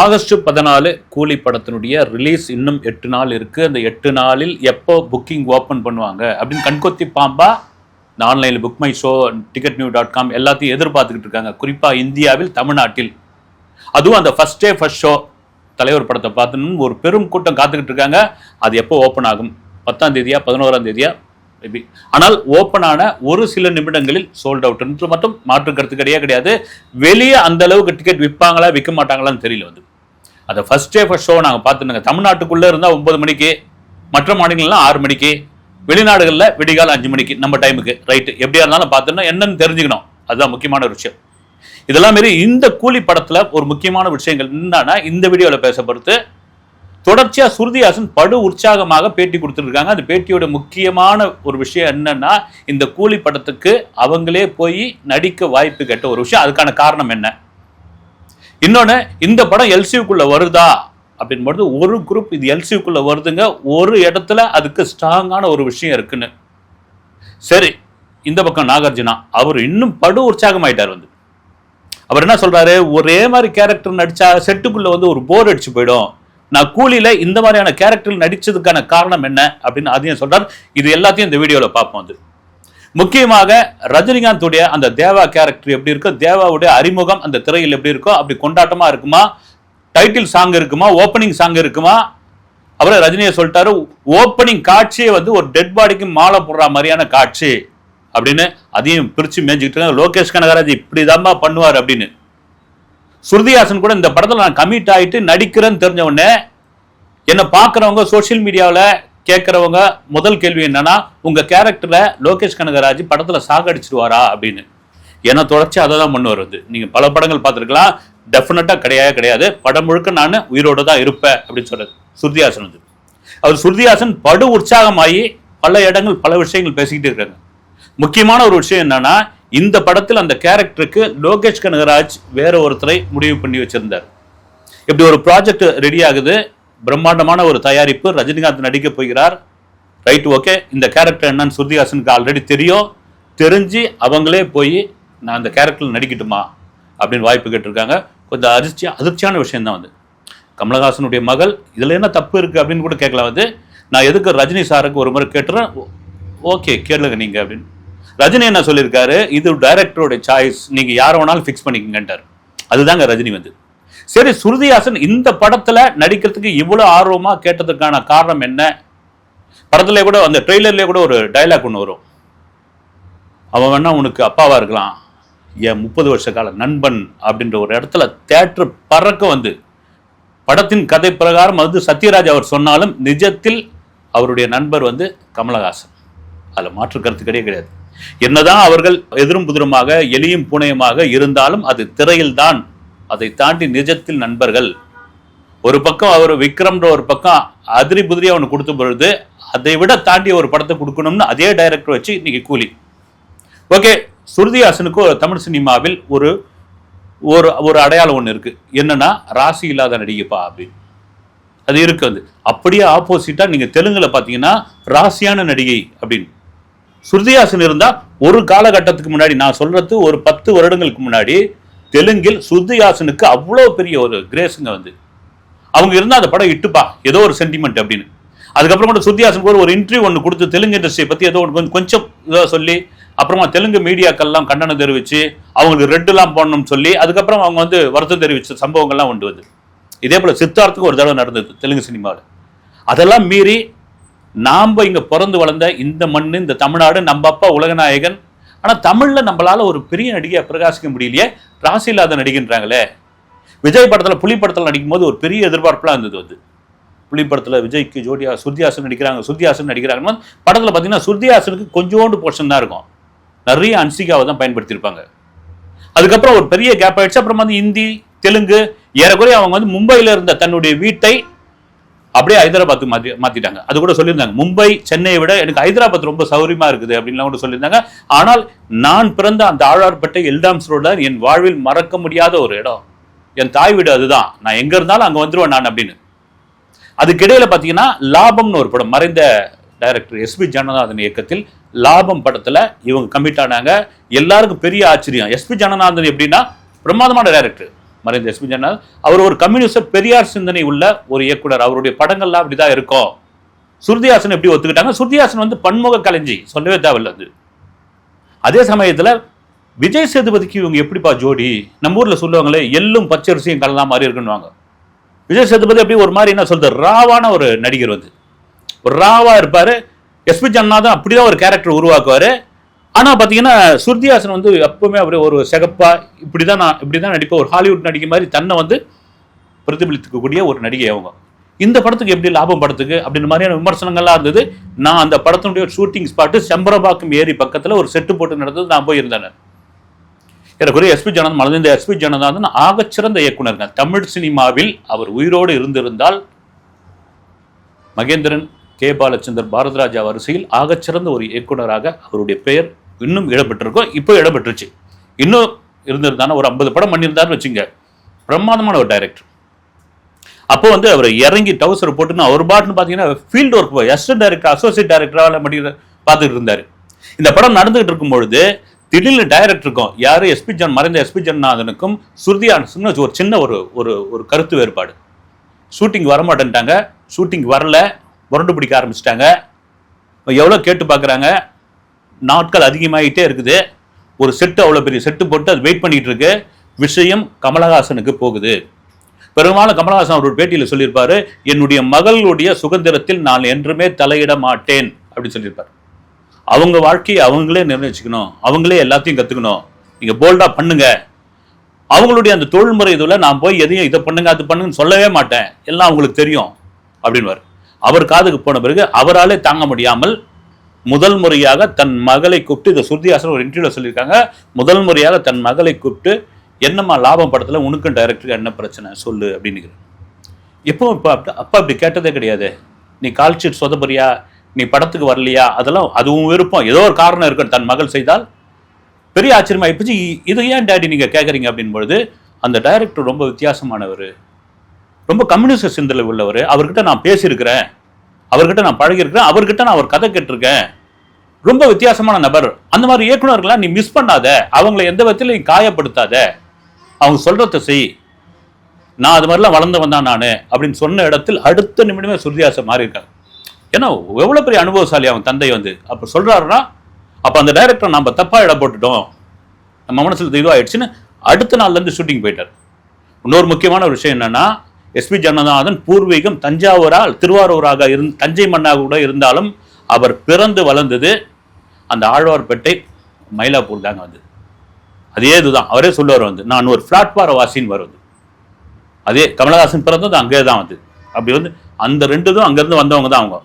August பதினாலு கூலி படத்தினுடைய ரிலீஸ் இன்னும் எட்டு நாள் இருக்கு. அந்த எட்டு நாளில் எப்போ புக்கிங் ஓப்பன் பண்ணுவாங்க? அப்படின்னு கண்கொத்தி பாம்பா இந்த ஆன்லைனில் book my show ticket new dot com எல்லாத்தையும் எதிர்பார்த்துக்கிட்டு இருக்காங்க. குறிப்பாக இந்தியாவில் தமிழ்நாட்டில். அதுவும் அந்த ஃபர்ஸ்ட் டே ஃபர்ஸ்ட் ஷோ தலைவர் படத்தை பார்த்துன்னு ஒரு பெரும் கூட்டம் காத்துக்கிட்டு இருக்காங்க. அது எப்போ ஓப்பன் ஆகும்? பத்தாம் தேதியா பதினோராம் தேதியா? மேபி ஆனால் ஓப்பனான ஒரு சில நிமிடங்களில் சோல்ட் அவுட் மட்டும் மாற்று கருத்து கிடையாது. கிடையாது வெளியே அந்த அளவுக்கு டிக்கெட் விற்பாங்களா விற்க மாட்டாங்களான்னு தெரியல வந்து. அதை ஃபர்ஸ்ட் டே ஃபர்ஸ்ட் ஷோ நாங்கள் பார்த்துருந்தோங்க தமிழ்நாட்டுக்குள்ளே இருந்தால் ஒன்பது மணிக்கு மற்ற மாநிலங்கள்லாம் ஆறு மணிக்கு வெளிநாடுகளில் விடிகால் அஞ்சு மணிக்கு நம்ம டைமுக்கு ரைட்டு எப்படியா இருந்தாலும் பார்த்தோன்னா என்னன்னு தெரிஞ்சுக்கணும். அதுதான் முக்கியமான ஒரு விஷயம். இதெல்லாம் மாரி இந்த கூலி படத்தில் ஒரு முக்கியமான விஷயங்கள் என்னன்னா இந்த வீடியோல பேசப்படுத்து தொடர்ச்சியா சுருதிஹாசன் படு உற்சாகமாக பேட்டி கொடுத்துருக்காங்க. அந்த பேட்டியோட முக்கியமான ஒரு விஷயம் என்னன்னா இந்த கூலி படத்துக்கு அவங்களே போய் நடிக்க வாய்ப்பு கேட்ட ஒரு விஷயம். அதுக்கான காரணம் என்ன? இன்னொன்று இந்த படம் எல்சியூக்குள்ள வருதா? அப்படின்போது ஒரு குரூப் இது எல்சியூக்குள்ள வருதுங்க. ஒரு இடத்துல அதுக்கு ஸ்ட்ராங்கான ஒரு விஷயம் இருக்குன்னு. சரி இந்த பக்கம் நாகார்ஜுனா அவர் இன்னும் படு உற்சாகமாயிட்டார் வந்து. அவர் என்ன சொல்றாரு? ஒரே மாதிரி கேரக்டர் நடிச்சா செட்டுக்குள்ள வந்து ஒரு போர் அடிச்சு போயிடும். நான் கூலியில இந்த மாதிரியான கேரக்டர் நடிச்சதுக்கான காரணம் என்ன அப்படின்னு அதையும் சொல்றார். இது எல்லாத்தையும் இந்த வீடியோல பார்ப்போம் அது. முக்கியமாக ரஜினிகாந்துடைய அந்த தேவா கேரக்டர் எப்படி இருக்கோ தேவாவுடைய அறிமுகம் அந்த திரையில் எப்படி இருக்கோ அப்படி கொண்டாட்டமா இருக்குமா? டைட்டில் சாங் இருக்குமா? ஓப்பனிங் சாங் இருக்குமா? அப்புறம் ரஜினியை சொல்லிட்டாரு ஓப்பனிங் காட்சியே வந்து ஒரு டெட் பாடிக்கு மாலை போடுற மாதிரியான காட்சி. அப்படின்னு அதையும் பிரிச்சு மேய்ஞ்சிக்கிட்டு லோகேஷ் கனகராஜ் இப்படிதாம்மா பண்ணுவார் அப்படின்னு. ஸ்ருதிஹாசன் கூட இந்த படத்தில் நான் கமிட் ஆகிட்டு நடிக்கிறேன்னு தெரிஞ்ச உடனே என்னை பார்க்குறவங்க சோஷியல் மீடியாவில் கேட்குறவங்க முதல் கேள்வி என்னன்னா உங்கள் கேரக்டரை லோகேஷ் கனகராஜ் படத்தில் சாகடிச்சிடுவாரா அப்படின்னு. ஏன்னா தொடர்ச்சி அதை தான் பண்ணு வருது. நீங்கள் பல படங்கள் பார்த்துருக்கலாம். டெஃபினட்டாக கிடையவே கிடையாது. படம் முழுக்க நான் உயிரோடு தான் இருப்பேன் அப்படின்னு சொல்கிறது ஸ்ருதிஹாசன் வந்து. அவர் ஸ்ருதிஹாசன் படு உற்சாகமாகி பல இடங்கள் பல விஷயங்கள் பேசிக்கிட்டு இருக்காங்க. முக்கியமான ஒரு விஷயம் என்னன்னா இந்த படத்தில் அந்த கேரக்டருக்கு லோகேஷ் கனகராஜ் வேற ஒருத்தரை முடிவு பண்ணி வச்சிருந்தார். இப்படி ஒரு ப்ராஜெக்ட் ரெடி ஆகுது. பிரம்மாண்டமான ஒரு தயாரிப்பு. ரஜினிகாந்த் நடிக்க போகிறார். ரைட் ஓகே இந்த கேரக்டர் என்னன்னு ஸ்ருதிஹாசனுக்கு ஆல்ரெடி தெரியும். தெரிஞ்சு அவங்களே போய் நான் அந்த கேரக்டரில் நடிக்கட்டுமா? அப்படின்னு வாய்ப்பு கேட்டிருக்காங்க. கொஞ்சம் அதிர்ச்சி அதிர்ச்சியான விஷயம் தான் வந்து கமலஹாசனுடைய மகள் இதில் என்ன தப்பு இருக்குது அப்படின்னு கூட கேட்கலாம் வந்து நான் எதுக்கு ரஜினி சாருக்கு ஒரு முறை கேட்டுறேன்? ஓகே கேளுங்க நீங்கள் அப்படின்னு. ரஜினி என்ன சொல்லியிருக்காரு? இது டைரக்டரோட சாய்ஸ் நீங்கள் யாரை வேணாலும் ஃபிக்ஸ் பண்ணிக்கங்கன்றார் அதுதாங்க ரஜினி வந்து. சரி சுருதிஹாசன் இந்த படத்துல நடிக்கிறதுக்கு இவ்வளவு ஆர்வமா கேட்டதுக்கான காரணம் என்ன? படத்துல கூட அந்த ட்ரெய்லர்லயே கூட ஒரு டைலாக் ஒன்று வரும். அவன் வேணா உனக்கு அப்பாவா இருக்கலாம். என் முப்பது வருஷ கால நண்பன் அப்படின்ற ஒரு இடத்துல தேட்டர் பறக்க வந்து படத்தின் கதை பிரகாரம் வந்து சத்யராஜ் அவர் சொன்னாலும் நிஜத்தில் அவருடைய நண்பர் வந்து கமலஹாசன். அதில் மாற்று கருத்து கிடையாது கிடையாது. என்னதான் அவர்கள் எதிரும் புதிருமாக எலியும் பூனையுமாக இருந்தாலும் அது திரையில்தான். அதை தாண்டி நிஜத்தில் நண்பர்கள். ஒரு பக்கம் அவர் விக்ரம்ன்ற ஒரு பக்கம் அதிரி புதிரி அவனுக்கு கொடுத்த பொழுது அதை விட தாண்டி ஒரு படத்தை கொடுக்கணும்னு அதே டைரக்டர் வச்சு இன்னைக்கு கூலி. ஓகே சுருதிஹாசனுக்கு ஒரு தமிழ் சினிமாவில் ஒரு ஒரு ஒரு அடையாளம் ஒன்று இருக்கு. என்னன்னா ராசி இல்லாத நடிகைப்பா அப்படின்னு அது இருக்கு அது அப்படியே ஆப்போசிட்டா நீங்க தெலுங்குல பாத்தீங்கன்னா ராசியான நடிகை அப்படின்னு. சுருதிஹாசன் இருந்தா ஒரு காலகட்டத்துக்கு முன்னாடி நான் சொல்றது ஒரு பத்து வருடங்களுக்கு முன்னாடி தெலுங்கில் சுருதிஹாசனுக்கு அவ்வளோ பெரிய ஒரு கிரேஸுங்க வந்து. அவங்க இருந்தா அந்த படம் இட்டுப்பா ஏதோ ஒரு சென்டிமெண்ட் அப்படின்னு. அதுக்கப்புறம் கூட ஒரு ஒரு இன்டர்வியூ ஒன்று கொடுத்து தெலுங்கு இண்டஸ்ட்ரியை பத்தி ஏதோ ஒன்று கொஞ்சம் கொஞ்சம் சொல்லி அப்புறமா தெலுங்கு மீடியாக்கள்லாம் கண்டனம் தெரிவிச்சு அவங்களுக்கு ரெட்டுலாம் போடணும்னு சொல்லி அதுக்கப்புறம் அவங்க வந்து வருத்தம் தெரிவித்த சம்பவங்கள்லாம் உண்டு வந்து. இதே போல சித்தார்த்துக்கு ஒரு தடவை நடந்தது தெலுங்கு சினிமாவில். அதெல்லாம் மீறி நாம் இங்கே பிறந்து வளர்ந்த இந்த மண் இந்த தமிழ்நாடு நம்ம அப்பா உலகநாயகன். ஆனால் தமிழில் நம்மளால் ஒரு பெரிய நடிகையை பிரகாசிக்க முடியலையே. ராசி இல்லாத நடிகின்றாங்களே. விஜய் படத்தில் புலி படத்தில் நடிக்கும்போது ஒரு பெரிய எதிர்பார்ப்புலாம் இருந்தது வந்து. புலி படத்தில் விஜய்க்கு ஜோடியா சுருதிஹாசன் நடிக்கிறாங்க சுருதிஹாசன் நடிக்கிறாங்க. படத்தில் பார்த்தீங்கன்னா சுருதிஹாசனுக்கு கொஞ்சோண்டு போர்ஷன் தான் இருக்கும். நிறைய அன்சிகாவை தான் பயன்படுத்தியிருப்பாங்க. அதுக்கப்புறம் ஒரு பெரிய கேப் ஆயிடுச்சு. அப்புறம் வந்து இந்தி தெலுங்கு ஏறக்குறைய அவங்க வந்து மும்பையில் இருந்த தன்னுடைய வீட்டை அப்படியே ஹைதராபாத்துக்கு மாத்தி மாத்திட்டாங்க. அது கூட சொல்லியிருந்தாங்க. மும்பை சென்னையை விட எனக்கு ஹைதராபாத் ரொம்ப சௌரியமா இருக்குது அப்படின்லாம் கூட சொல்லியிருந்தாங்க. ஆனால் நான் பிறந்த அந்த ஆழ்வார்பட்டை எல்டாம்ஸ் ரோடு தான் என் வாழ்வில் மறக்க முடியாத ஒரு இடம். என் தாய் வீடு அதுதான். நான் எங்க இருந்தாலும் அங்க வந்துருவேன் நான் அப்படின்னு. அதுக்கிடையில பாத்தீங்கன்னா லாபம்னு ஒரு படம் மறைந்த டைரக்டர் எஸ்பி ஜனநாதன் இயக்கத்தில் லாபம் படத்துல இவங்க கமிட் ஆனாங்க. எல்லாருக்கும் பெரிய ஆச்சரியம். எஸ்பி ஜனநாதன் எப்படின்னா பிரமாதமான டைரக்டர். மறைந்த எஸ்பி ஜனநாத் அவர் ஒரு கம்யூனிஸ்ட் பெரியார் சிந்தனை உள்ள ஒரு இயக்குனர். அவருடைய படங்கள்லாம் அப்படிதான் இருக்கும். சுருதிஹாசன் எப்படி ஒத்துக்கிட்டாங்க? சுருதிஹாசன் வந்து பன்முக கலைஞ்சி சொல்லவே தேவையில்ல அது. அதே சமயத்தில் விஜய் சேதுபதிக்கு இவங்க எப்படிப்பா ஜோடி? நம்ம ஊரில் சொல்லுவாங்களே எள்ளும் பச்சரிசியும் கலந்தா மாதிரி இருக்குன்னுவாங்க. விஜய் சேதுபதி அப்படி ஒரு மாதிரி என்ன சொல்றது ராவான ஒரு நடிகர் வந்து. ஒரு ராவா இருப்பாரு. எஸ்பி ஜன்னாதான் அப்படிதான் ஒரு கேரக்டர் உருவாக்குவாரு. ஆனால் பார்த்தீங்கன்னா சுருதிஹாசன் வந்து எப்பவுமே அவர் ஒரு சிகப்பாக இப்படி தான் நான் இப்படி தான் நடிப்பேன். ஒரு ஹாலிவுட் நடிகை மாதிரி தன்னை வந்து பிரதிபலித்துக்கக்கூடிய ஒரு நடிகை அவங்க. இந்த படத்துக்கு எப்படி லாபம் படத்துக்கு அப்படின்ற மாதிரியான விமர்சனங்கள்லாம் இருந்தது. நான் அந்த படத்தினுடைய ஷூட்டிங் ஸ்பாட்டு செம்பரபாக்கம் ஏரி பக்கத்தில் ஒரு செட்டு போட்டு நடந்தது நான் போயிருந்தேன். எனக்குரிய எஸ்பி ஜனந்த் மலர்ந்த எஸ்பி ஜனநாதன் ஆகச்சிறந்த இயக்குனருங்க தமிழ் சினிமாவில் அவர் உயிரோடு இருந்திருந்தால் மகேந்திரன் கே பாலச்சந்தர் பாரதராஜா வரிசையில் ஆகச்சிறந்த ஒரு இயக்குனராக அவருடைய பெயர் இன்னும் இடப்பட்டிருக்கோம் இப்போ இடப்பட்டுருச்சு இன்னும் இருந்திருந்தானா? ஒரு ஐம்பது படம் பண்ணியிருந்தாருன்னு வச்சுங்க. பிரமாதமான ஒரு டைரக்டர் அப்போ வந்து அவர் இறங்கி டவுசர் போட்டுன்னு அவர் பாட்டுன்னு பார்த்தீங்கன்னா field work assistant director associate டைரக்டராக மட்டும் பார்த்துட்டு இருந்தார். இந்த படம் நடந்துகிட்டு இருக்கும்பொழுது திடீர்னு டைரக்டர் இருக்கும் யாரு? எஸ்பி ஜான் மறைந்த எஸ்பி ஜன்னாதனுக்கும் சுருதியானசுக்கும் ஒரு சின்ன ஒரு ஒரு ஒரு கருத்து வேறுபாடு. ஷூட்டிங் வரமாட்டேன்ட்டாங்க. ஷூட்டிங் வரல. முரண்டு பிடிக்க ஆரம்பிச்சிட்டாங்க. எவ்வளோ கேட்டு பார்க்குறாங்க? நாட்கள் அதிகமாகிட்டே இருக்குது. ஒரு செட்டு அவ்வளோ பெரிய செட்டு போட்டு அது வெயிட் பண்ணிட்டு இருக்கு விஷயம் கமலஹாசனுக்கு போகுது. பெரும்பாலும் கமலஹாசன் அவரோட பேட்டியில் சொல்லியிருப்பாரு என்னுடைய மகளுடைய சுதந்திரத்தில் நான் என்றுமே தலையிட மாட்டேன் அப்படின்னு சொல்லியிருப்பார். அவங்க வாழ்க்கையை அவங்களே நிர்ணயிச்சுக்கணும். அவங்களே எல்லாத்தையும் கற்றுக்கணும் நீங்கள் போல்டாக பண்ணுங்க. அவங்களுடைய அந்த தொழில்முறை இதில் நான் போய் எதையும் இதை பண்ணுங்க அது பண்ணுங்கன்னு சொல்லவே மாட்டேன். எல்லாம் அவங்களுக்கு தெரியும் அப்படின்வார் அவர் காதுக்கு போன பிறகு அவராலே தாங்க முடியாமல் முதல் முறையாக தன் மகளை கூப்பிட்டு இதை சுருதிஹாசன் ஒரு இன்டர்வியூல சொல்லியிருக்காங்க. முதல் முறையாக தன் மகளை கூப்பிட்டு என்னம்மா லாபம் படத்தில் உனக்கும் டைரக்டருக்கு என்ன பிரச்சனை? சொல்லு அப்படின்னு எப்போ இப்போ அப்படி அப்பா அப்படி கேட்டதே கிடையாது. நீ கால் ஷீட் சொதப்பறியா? நீ படத்துக்கு வரலையா? அதெல்லாம் அதுவும் விருப்பம். ஏதோ ஒரு காரணம் இருக்கு தன் மகள் செய்தால். பெரிய ஆச்சரியமா இப்போச்சு இது ஏன் டேடி நீங்கள் கேட்குறீங்க அப்படின்பொழுது அந்த டைரக்டர் ரொம்ப வித்தியாசமானவர். ரொம்ப கம்யூனிஸ்ட் சிந்தனை உள்ளவர். அவர்கிட்ட நான் பேசியிருக்கிறேன். அவர்கிட்ட நான் பழகியிருக்கிறேன் அவர்கிட்ட நான் அவர் கதை கேட்டிருக்கேன். ரொம்ப வித்தியாசமான நபர். அந்த மாதிரி இயக்குனர்கள்லாம் நீ மிஸ் பண்ணாத. அவங்கள எந்த விதத்திலையும் காயப்படுத்தாத. அவங்க சொல்றத செய். நான் அது மாதிரிலாம் வளர்ந்து வந்தான் நான் அப்படின்னு சொன்ன இடத்தில் அடுத்த நிமிடமே சுருதியாசம் மாறி இருக்காங்க ஏன்னா எவ்வளோ பெரிய அனுபவசாலி அவன் தந்தை வந்து. அப்போ சொல்கிறாருன்னா அப்போ அந்த டைரக்டர் நம்ம தப்பாக இடம் போட்டுட்டோம். நம்ம மனசில் இதுவாயிடுச்சுன்னு அடுத்த நாள்லேருந்து ஷூட்டிங் போயிட்டார். இன்னொரு முக்கியமான ஒரு விஷயம் என்னன்னா எஸ்பி ஜனநாதன் பூர்வீகம் தஞ்சாவூரால் திருவாரூராக இருந் தஞ்சை மண்ணாக கூட இருந்தாலும் அவர் பிறந்து வளர்ந்தது அந்த ஆழ்வார்பேட்டை மயிலாப்பூர் தாங்க வந்து அதே இதுதான். அவரே சொல்லுவார் வந்து நான் ஒரு பிளாட்பார வாசின்னு வருவது அதே கமலஹாசன் பிறந்தது அங்கே தான் வந்து. அப்படி வந்து அந்த ரெண்டு இதும் அங்கேருந்து வந்தவங்க தான் அவங்க.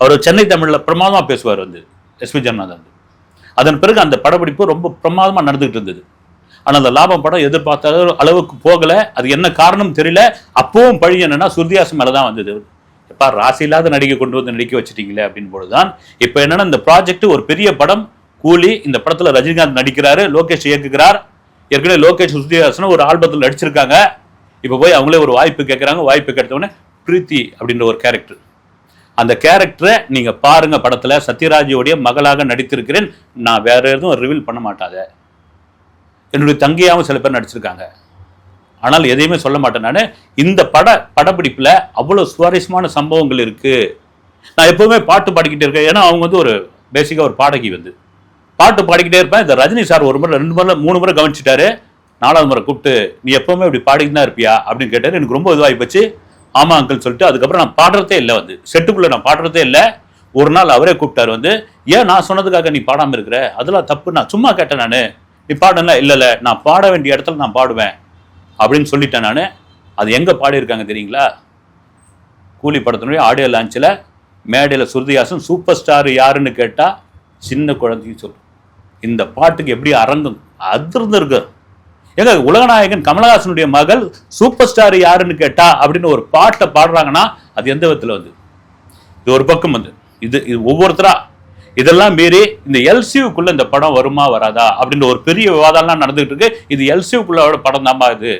அவர் சென்னை தமிழில் பிரமாதமாக பேசுவார் வந்து எஸ்பி ஜனநாதன் வந்து. அதன் பிறகு அந்த படப்பிடிப்பு ரொம்ப பிரமாதமாக நடந்துகிட்டு இருந்தது. ஆனால் அந்த லாபம் படம் எதிர்பார்த்த அளவு- அளவுக்கு போகல. அது என்ன காரணம் தெரியல. அப்பவும் பழி என்னன்னா சுருதியாசம் மேலே தான் வந்தது. எப்பா ராசி இல்லாத நடிகை கொண்டு வந்து நடிக்க வச்சிட்டீங்களே அப்படின்னு பொழுதுதான் இப்போ என்னன்னா இந்த ப்ராஜெக்ட் ஒரு பெரிய படம். கூலி இந்த படத்தில் ரஜினிகாந்த் நடிக்கிறாரு லோகேஷ் இயக்குகிறார். ஏற்கனவே லோகேஷ் சுருதிஹாசன் ஒரு ஆல்பத்தில் நடிச்சிருக்காங்க. இப்போ போய் அவங்களே ஒரு வாய்ப்பு கேட்குறாங்க வாய்ப்பு கேட்டவுடனே பிரீத்தி அப்படின்ற ஒரு கேரக்டர் அந்த கேரக்டரை நீங்கள் பாருங்கள் படத்தில். சத்யராஜோடைய மகளாக நடித்திருக்கிறேன். நான் வேற எதுவும் ரிவீல் பண்ண மாட்டாத. என்னுடைய தங்கையாகவும் சில பேர் நடிச்சிருக்காங்க. ஆனால் எதையுமே சொல்ல மாட்டேன் நான். இந்த பட படப்பிடிப்பில் அவ்வளோ சுவாரஸ்யமான சம்பவங்கள் இருக்குது நான் எப்போவுமே பாட்டு பாடிக்கிட்டே இருக்கேன். ஏன்னா அவங்க வந்து ஒரு பேசிக்காக ஒரு பாடகி வந்து. பாட்டு பாடிக்கிட்டே இருப்பேன். இந்த ரஜினி சார் ஒரு முறை ரெண்டு முறை மூணு முறை கவனிச்சிட்டாரு. நாலாவது முறை கூப்பிட்டு நீ எப்போவுமே இப்படி பாடிக்கிட்டு தான் இருப்பியா? அப்படின்னு கேட்டார். எனக்கு ரொம்ப இதுவாகி போச்சு. ஆமா அங்கிள் சொல்லிட்டு அதுக்கப்புறம் நான் பாடுறதே இல்லை வந்து. செட்டுக்குள்ளே நான் பாடுறதே இல்லை. ஒரு நாள் அவரே கூப்பிட்டாரு வந்து ஏன் நான் சொன்னதுக்காக நீ பாடாமல் இருக்கிற? அதெல்லாம் தப்பு நான் சும்மா கேட்டேன் நான். நீ பாடல இல்லை இல்லை நான் பாட வேண்டிய இடத்துல நான் பாடுவேன் அப்படின்னு சொல்லிட்டேன் நான். அது எங்கே பாடியிருக்காங்க தெரியுங்களா? கூலி படத்தினுடைய ஆடியோ லான்ச்சில் மேடையில் சுருதியாசன் சூப்பர் ஸ்டார் யாருன்னு கேட்டால் சின்ன குழந்தைங்க சொல்லும் இந்த பாட்டுக்கு எப்படி அரங்கம் அதிர்ந்திருக்கு. ஏங்க உலகநாயகன் கமலஹாசனுடைய மகள் சூப்பர் ஸ்டார் யாருன்னு கேட்டா அப்படின்னு ஒரு பாட்டை பாடுறாங்கன்னா அது எந்த விதத்தில் வந்து? இது ஒரு பக்கம் வந்து. இது இது ஒவ்வொருத்தரா இதெல்லாம் மீறி இந்த எல்சியூக்குள்ள இந்த படம் வருமா வராதா அப்படின்ற ஒரு பெரிய விவாதம்லாம் நடந்துகிட்டு இருக்கு. இது எல்சியூக்குள்ளோட படம் தான்பா இது.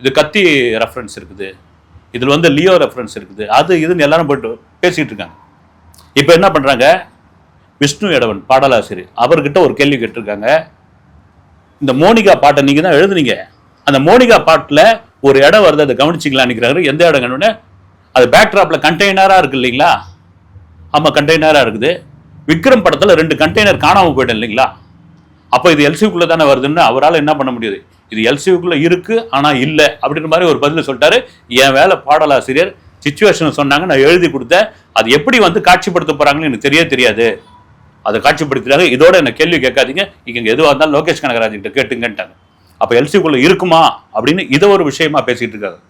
இது கத்தி ரெஃபரன்ஸ் இருக்குது. இதில் வந்து லியோ ரெஃபரன்ஸ் இருக்குது. அது இதுன்னு எல்லாரும் போட்டு பேசிகிட்டு இருக்காங்க. இப்போ என்ன பண்ணுறாங்க விஷ்ணு இடவன் பாடலாசிரியர் அவர்கிட்ட ஒரு கேள்வி கேட்டிருக்காங்க. இந்த மோனிகா பாட்டை நீங்கள் தான் எழுதுனீங்க. அந்த மோனிகா பாட்டில் ஒரு இடம் வருது அதை கவனிச்சிக்கலாம் நினைக்கிறாரு. எந்த இடம் கவனினே அது பேக்ட்ராப்பில் கண்டெய்னராக இருக்குது இல்லைங்களா? ஆமாம் கண்டெய்னராக இருக்குது. விக்ரம் படத்தில் ரெண்டு கண்டெய்னர் காணாமல் போயிடும் இல்லைங்களா? அப்போ இது எல்சியூக்குள்ளே தானே வருதுன்னு அவரால் என்ன பண்ண முடியாது? இது எல்சியூக்குள்ளே இருக்கு ஆனால் இல்லை அப்படின்ற மாதிரி ஒரு பதில் சொல்லிட்டாரு. என் வேலை பாடலாசிரியர் சுச்சுவேஷன் சொன்னாங்க நான் எழுதி கொடுத்தேன். அது எப்படி வந்து காட்சிப்படுத்த போறாங்கன்னு எனக்கு தெரிய தெரியாது. அதை காட்சிப்படுத்திட்டாங்க. இதோட என்ன கேள்வி கேட்காதீங்க. இங்க எதுவாக இருந்தாலும் லோகேஷ் கனகராஜ் கிட்ட கேட்டுங்கன்ட்டாங்க. அப்போ எல்சிக்குள்ள இருக்குமா அப்படின்னு இதை ஒரு விஷயமா பேசிகிட்டு இருக்காங்க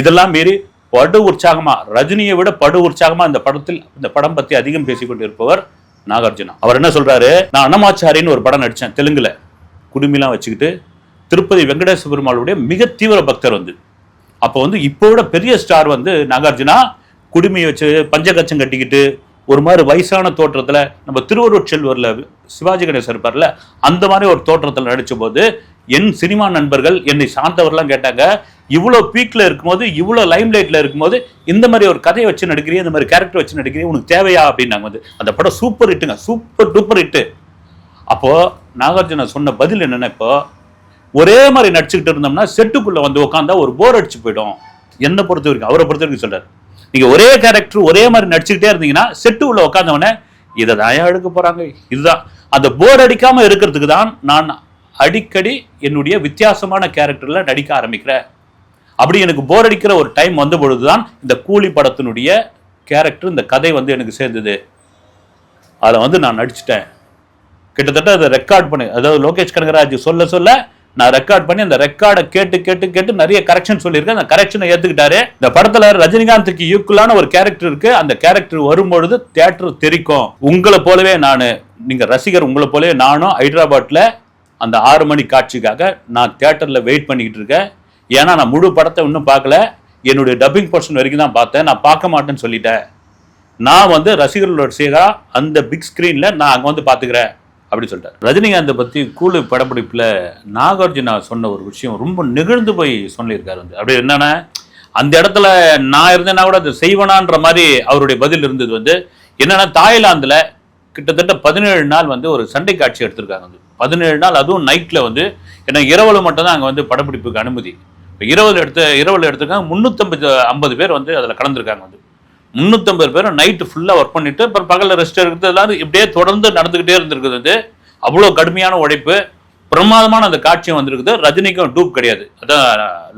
இதெல்லாம் மீறி படு உற்சாகமா ரஜினியை விட படு உற்சாகமா இந்த படத்தில் இந்த படம் பற்றி அதிகம் பேசிக்கொண்டு இருப்பவர் நாகார்ஜுனா. அவர் என்ன சொல்றாரு? நான் அன்னமாச்சாரின்னு ஒரு படம் நடிச்சேன் தெலுங்குல. குடுமிலாம் வச்சுக்கிட்டு திருப்பதி வெங்கடேச பெருமாளுடைய மிக தீவிர பக்தர் வந்து. அப்போ வந்து இப்போ விட பெரிய ஸ்டார் வந்து நாகார்ஜுனா. குடுமையை வச்சு பஞ்சகச்சம் கட்டிக்கிட்டு ஒரு மாதிரி வயசான தோற்றத்துல நம்ம திருவருட்செல்வரில் சிவாஜி கணேசன் இருப்பார்ல அந்த மாதிரி ஒரு தோற்றத்தில் நடிச்ச போது என் சினிமா நண்பர்கள் என்னை சார்ந்தவர்லாம் கேட்டாங்க இவ்வளோ பீக்கில் இருக்கும்போது இவ்வளோ லைம் லைட்டில் இருக்கும்போது இந்த மாதிரி ஒரு கதையை வச்சு நடிக்கிறீங்க இந்த மாதிரி கேரக்டர் வச்சு நடிக்கிறீங்க உனக்கு தேவையா? அப்படின்னாங்க வந்து. அந்த படம் சூப்பர் ஹிட்டுங்க சூப்பர் டூப்பர் ஹிட்டு அப்போது நாகார்ஜுனா சொன்ன பதில் என்னன்னா இப்போ ஒரே மாதிரி நடிச்சுக்கிட்டு இருந்தோம்னா செட்டுக்குள்ளே வந்து உட்காந்தா ஒரு போர் அடிச்சு போயிடும். என்னை பொறுத்த வரைக்கும் அவரை பொறுத்த வரைக்கும் சொல்கிறார் நீங்கள் ஒரே கேரக்டர் ஒரே மாதிரி நடிச்சுக்கிட்டே இருந்தீங்கன்னா செட்டு உள்ள உட்காந்தவனே இதை தான் ஏன் எடுக்க போகிறாங்க இதுதான். அந்த போர் அடிக்காமல் இருக்கிறதுக்கு தான் நான் அடிக்கடி என்னுடைய வித்தியாசமான கேரக்டர்ல நடிக்க ஆரம்பிக்கிறேன் அப்படி எனக்கு போர் அடிக்கிற ஒரு டைம் வந்த பொழுதுதான் இந்த கூலி படத்தினுடைய கேரக்டர் இந்த கதை வந்து எனக்கு சேர்ந்தது. அதை வந்து நான் நடிச்சிட்டேன். கிட்டத்தட்ட அதை ரெக்கார்ட் பண்ணி அதாவது லோகேஷ் கனகராஜ் சொல்ல சொல்ல நான் ரெக்கார்ட் பண்ணி அந்த ரெக்கார்டை கேட்டு கேட்டு கேட்டு நிறைய கரெக்ஷன் சொல்லியிருக்கேன். அந்த கரெக்ஷனை ஏற்றுக்கிட்டாரு இந்த படத்தில் ரஜினிகாந்துக்கு ஈக்குவலான ஒரு கேரக்டர் இருக்கு. அந்த கேரக்டர் வரும்பொழுது தேட்டர் தெரிக்கும். உங்களை போலவே நான். நீங்கள் ரசிகர் உங்களை போலவே நானும் ஹைதராபாத்தில் அந்த ஆறு மணி காட்சிக்காக நான் தேட்டரில் வெயிட் பண்ணிக்கிட்டு இருக்கேன். ஏன்னா நான் முழு படத்தை இன்னும் பார்க்கல. என்னுடைய டப்பிங் பர்சன் வரைக்கும் தான் பார்த்தேன். நான் பார்க்க மாட்டேன்னு சொல்லிட்டேன். நான் வந்து ரசிகர்களோட சேகா அந்த பிக் ஸ்க்ரீனில் நான் அங்கே வந்து பார்த்துக்கிறேன் அப்படின்னு சொல்லிட்டேன் ரஜினிகாந்தை பற்றி கூலு படப்பிடிப்பில் நாகார்ஜுனா சொன்ன ஒரு விஷயம் ரொம்ப நெகிழ்ந்து போய் சொல்லியிருக்காரு வந்து. அப்படி என்னென்னா அந்த இடத்துல நான் இருந்தேன்னா கூட அதை செய்வனான்ற மாதிரி அவருடைய பதில் இருந்தது வந்து என்னென்னா தாய்லாந்தில் கிட்டத்தட்ட பதினேழு நாள் வந்து ஒரு சண்டை காட்சி எடுத்திருக்காங்க வந்து. பதினேழு நாள் அதுவும் நைட்டில் வந்து ஏன்னா இரவில் மட்டும்தான் அங்கே வந்து படப்பிடிப்புக்கு அனுமதி. இப்போ இரவில் எடுத்த இரவில் எடுத்துக்காங்க முந்நூற்றம்பது ஐம்பது பேர் வந்து அதில் கலந்துருக்காங்க வந்து. முந்நூற்றம்பது பேரும் நைட்டு ஃபுல்லாக ஒர்க் பண்ணிவிட்டு அப்புறம் பகலில் ரெஸ்ட் எடுக்கிறது எல்லாம் இப்படியே தொடர்ந்து நடந்துக்கிட்டே இருந்திருக்குது வந்து. அவ்வளோ கடுமையான உழைப்பு பிரமாதமான அந்த காட்சியும் வந்திருக்குது. ரஜினிக்கும் டூப் கிடையாது. அதான்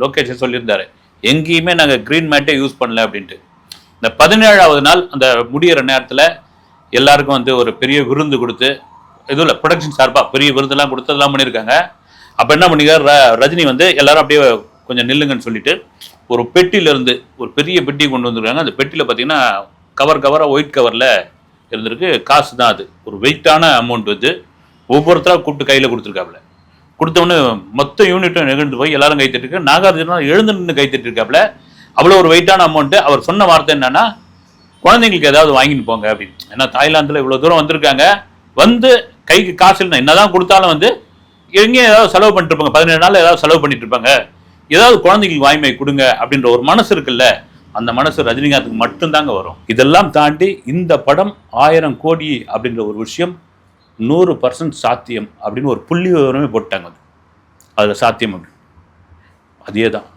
லோகேஷன் சொல்லியிருந்தாரு. எங்கேயுமே நாங்கள் க்ரீன் மேட்டே யூஸ் பண்ணல அப்படின்ட்டு. இந்த பதினேழாவது நாள் அந்த முடியிற நேரத்தில் எல்லாருக்கும் வந்து ஒரு பெரிய விருந்து கொடுத்து இதுல ப்ரொடக்ஷன் சார்பாக பெரிய விருதுலாம் கொடுத்து எல்லாம் பண்ணியிருக்காங்க. அப்போ என்ன பண்ணிருக்காரு ர- ரஜினி வந்து எல்லாரும் அப்படியே கொஞ்சம் நில்லுங்கன்னு சொல்லிட்டு ஒரு பெட்டியிலேருந்து ஒரு பெரிய பெட்டி கொண்டு வந்திருக்காங்க. அந்த பெட்டியில் பார்த்தீங்கன்னா கவர் கவராக ஒயிட் கவரில் இருந்திருக்கு. காசு தான் அது. ஒரு வெயிட்டான அமௌண்ட் வந்து ஒவ்வொருத்தராக கூப்பிட்டு கையில் கொடுத்துருக்காப்புல. கொடுத்தவொடனே மொத்த யூனிட்டும் நிகழ்ந்து போய் எல்லாரும் கை நாகார்ஜுனா எழுந்து நின்று கை அவ்வளோ ஒரு வெயிட்டான அமௌண்ட்டு அவர் சொன்ன வார்த்தை என்னன்னா குழந்தைங்களுக்கு ஏதாவது வாங்கிட்டு போங்க அப்படின்னு. ஏன்னா தாய்லாந்தில் இவ்வளோ தூரம் வந்திருக்காங்க. வந்து கைக்கு காசு இல்லை என்னதான் கொடுத்தாலும் வந்து எங்கேயும் ஏதாவது செலவு பண்ணிட்டு இருப்பாங்க. பதினேழு நாள் ஏதாவது செலவு பண்ணிட்டு இருப்பாங்க. ஏதாவது குழந்தைங்களுக்கு வாய்மை கொடுங்க அப்படின்ற ஒரு மனசு இருக்குல்ல அந்த மனசு ரஜினிகாந்துக்கு மட்டும்தாங்க வரும். இதெல்லாம் தாண்டி இந்த படம் ஆயிரம் கோடி அப்படின்ற ஒரு விஷயம் நூறு பர்சன்ட் சாத்தியம் அப்படின்னு ஒரு புள்ளி விவரமே போட்டாங்க அது. அதில் சாத்தியம் அப்படின்னு. அதே தான்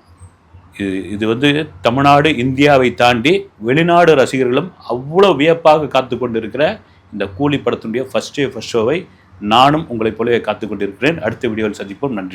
இது இது வந்து தமிழ்நாடு இந்தியாவை தாண்டி வெளிநாடு ரசிகர்களும் அவ்வளோ வியப்பாக காத்து கொண்டிருக்கிற இந்த கூலி படத்தினுடைய ஃபர்ஸ்ட் டே ஃபர்ஸ்ட் ஷோவை நானும் உங்களைப் போலவே காத்துக்கொண்டிருக்கிறேன் அடுத்த வீடியோவில் சந்திப்போம். நன்றி.